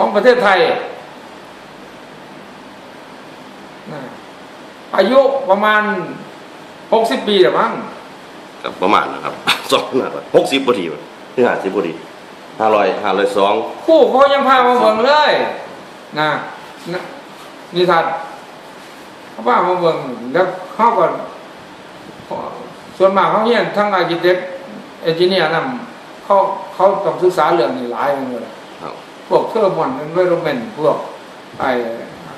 ของประเทศไทยนะอายุประมาณหกสิบปีหรือมั้งครับประมาณนะครับสองหน้าหกสิบพอดีถึงห้าสิบพอดีห้าร้อยห้าร้อยสองคู่เขายังพามาเบิ่งเลยนะนะนิทัศน์เขาพามาเบิ่งแล้วเขาก็ส่วนมากเขาเรียนทั้งอาร์เคเต็กเอนจิเนียร์นั่นเขาเขาต้องศึกษาเรื่องนี้หลายอย่างเลยครับ พวกเทอร์มอนเอนไวโรเมนพวกไอ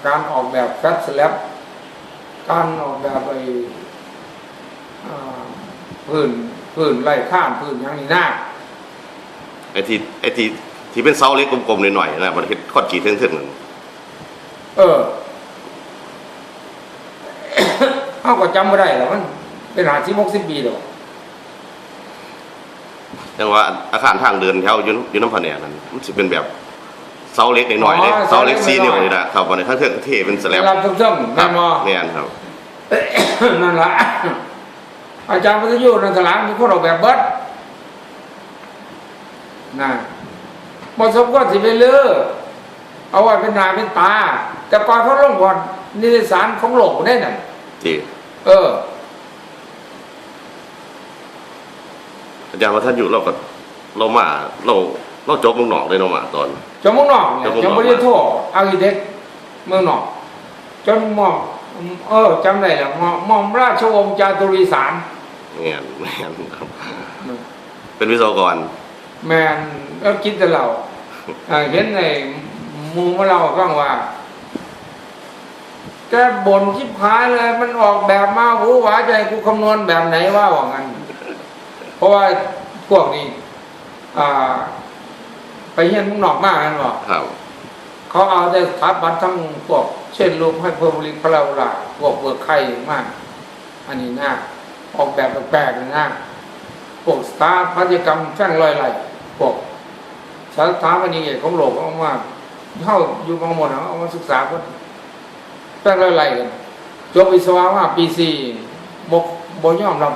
การออกแบบแฟตสแลบการออกแบบไออ่าพื้นพื้นไล่ข้ามพื้นอย่างนี้หน้าไอ้ที่ไอ้ที่ที่เป็นเสาเล็กกลมๆหน่อยๆนะมันเห็นคอดจีเท่งๆนั่นเออเขาก็จำไม่ได้หรอกมันเป็นหาสิบหกสิบปีหรอกแต่ว่าอาคารทางเดินแถวอยุนยุน้ำผาแนนั้นมันจะเป็นแบบ เสาเล็กหน่อยๆเลยเสาเล็กซีนิ้วนี่นะครับวันนี้ทั้งเทือกทั้งเทเป็นสแลบรับทุกเรื่องครัแน่บนอนเนี่ยครับ นั่นละ อาจารย์พัทยุนันทลางมีคนออกแบบเบิดนะบทสมก็สิไปเลือเอาไว้เป็นหนาเป็นตา แต่ก่อนเขาลงก่อนนิตยสารของโลกได้น่ะ ที่เออ อาจารย์ว่าท่านอยู่เราก็เรามาเรา เราจบเมึงหนอกเลยเนาะมาตอนจนเมืองนอกเนี่ยจนเมืองจนอกนบริโทอาร์คิเต็กเมืองนอก จนหมอมเออจำได้แล้วหมอมหมอมราชวงศ์จาตุรีสารเนี่ยเนี่ยครับ เป็นวิศวกร แมนก็คิดแต่เราอ่าเห็นในหมูมาเราฟังว่าแกบ่นชิบหายเลย มันออกแบบมาหูหวาใจกูคำนวณแบบไหนว่าว่างั้น เพราะว่าพวกนี้ อ่า ไปเฮียนมุงนอกมากกันบอกครับเขาเอาแต่สถาบันทั้งพวก เช่นลูกให้เพิ่มบริพลาวลาพวกเบิกไข่มาก อันนี้น่าออกแบบแปลกๆนะพวกสถาปัตยกรรมแฝงลอยไหลพวกสถาปนิกเอกของโลกเอามาเข้าอยู่บางหมดเอามาศึกษาก็แฝงลอยไหลกันจบวิศวะมาปีสี่บกบยอมรับ